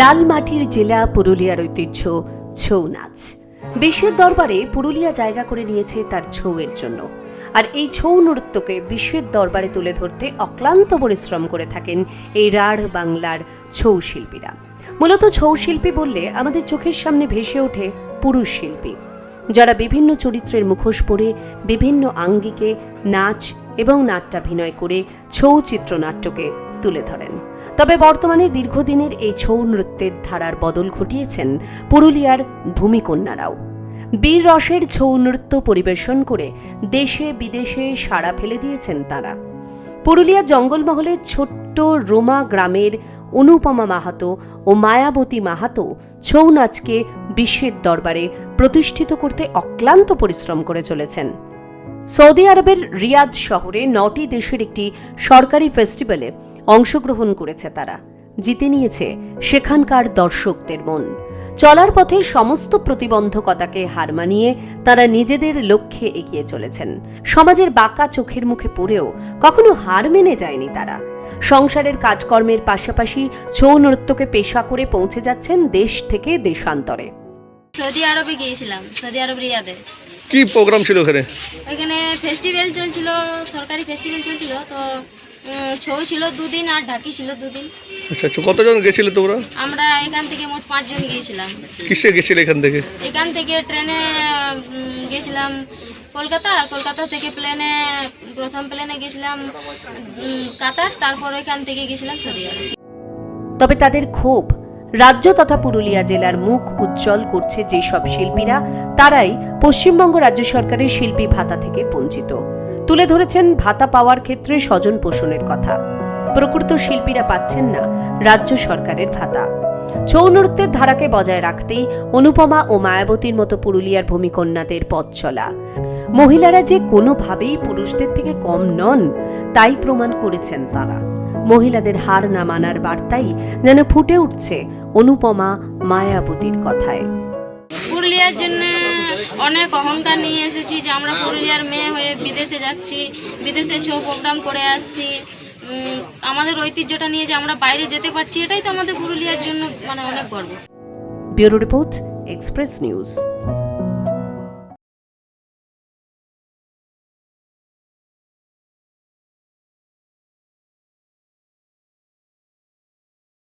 লাল মাটির জেলা পুরুলিয়ার ঐতিহ্য ছৌ নাচ। বিশ্বের দরবারে পুরুলিয়া জায়গা করে নিয়েছে তার ছৌয়ের জন্য। আর এই ছৌ নৃত্যকে বিশ্বের দরবারে তুলে ধরতে অক্লান্ত পরিশ্রম করে থাকেন এই রাঢ় বাংলার ছৌ শিল্পীরা। মূলত ছৌ শিল্পী বললে আমাদের চোখের সামনে ভেসে ওঠে পুরুষ শিল্পী। যারা বিভিন্ন চরিত্রের মুখোশ পরে বিভিন্ন আঙ্গিকে নাচ এবং নাট্যাভিনয় করে ছৌ চিত্রনাট্যকে তুলে ধরেন। তবে বর্তমানে দীর্ঘদিনের এই ছৌ নৃত্যের ধারার বদল ঘটিয়েছেন পুরুলিয়ার ভূমিকন্যারাও। বীর রসের ছৌ নৃত্য পরিবেশন করে দেশে বিদেশে সাড়া ফেলে দিয়েছেন তারা। পুরুলিয়ার জঙ্গলমহলের ছোট্ট রোমা গ্রামের অনুপমা মাহাতো ও মায়াবতী মাহাতো ছৌ নাচকে বিশ্বের দরবারে প্রতিষ্ঠিত করতে অক্লান্ত পরিশ্রম করে চলেছেন। সৌদি আরবের রিয়াদ শহরে নটি দেশের একটি সরকারি ফেস্টিভ্যালে অংশগ্রহণ করেছে তারা। জিতে নিয়েছে সেখানকার দর্শকদের মন। চলার পথে সমস্ত প্রতিবন্ধকতাকে হার মানিয়ে তারা নিজেদের লক্ষ্যে এগিয়ে চলেছেন। সমাজের বাঁকা চোখের মুখে পড়েও কখনো হার মেনে যায়নি তারা। সংসারের কাজকর্মের পাশাপাশি ছৌ নৃত্যকে পেশা করে পৌঁছে যাচ্ছেন দেশ থেকে দেশান্তরে। সৌদি আরবে গিয়েছিলাম সৌদি আরব রিয়াদে। কি প্রোগ্রাম ছিল ওখানে? ওইখানে ফেস্টিভ্যাল চলছিল সরকারি ফেস্টিভ্যাল চলছিল তো ছৌ ছিল দুদিন আর ঢাকি ছিল দুদিন। আচ্ছা আচ্ছা কতজন গেছিলে তোমরা? আমরা এখান থেকে মোট পাঁচজন গিয়েছিলাম। কিসে গেছিলে এখান থেকে? এখান থেকে ট্রেনে উম, গেছিলাম কলকাতা আর কলকাতা থেকে প্লেনে প্রথম প্লেনে গেছিলাম উম, কাতার তারপর ওইখান থেকে গেছিলাম সৌদি আরব তবে তাদের ক্ষোভ রাজ্য তথা পুরুলিয়া জেলার মুখ উজ্জ্বল করছে যেসব শিল্পীরা তারাই পশ্চিমবঙ্গ রাজ্য সরকারের শিল্পী ভাতা থেকে বঞ্চিত। তুলে ধরেছেন ভাতা পাওয়ার ক্ষেত্রে স্বজন পোষণের কথা। প্রকৃত শিল্পীরা পাচ্ছেন না রাজ্য সরকারের ভাতা। ছৌ নৃত্যের ধারাকে বজায় রাখতেই অনুপমা ও মায়াবতীর মতো পুরুলিয়ার ভূমিকন্যাদের পথ চলা। মহিলারা যে কোনোভাবেই পুরুষদের থেকে কম নন, তাই প্রমাণ করেছেন তারা। মহিলাদের হার না মানার বার্তাই যেন ফুটে উঠছে অনুপমা মায়াবতীর কথায়। পুরুলিয়ার জন্য অনেক অহংকার নিয়ে এসেছি যে আমরা পুরুলিয়ার মেয়ে হয়ে বিদেশে যাচ্ছি, বিদেশে ছো প্রোগ্রাম করে আসছি। আমাদের ঐতিহ্যটা নিয়ে যে আমরা বাইরে যেতে পারছি, এটাই তো আমাদের পুরুলিয়ার জন্য মানে অনেক গর্ব। Bureau report, express news.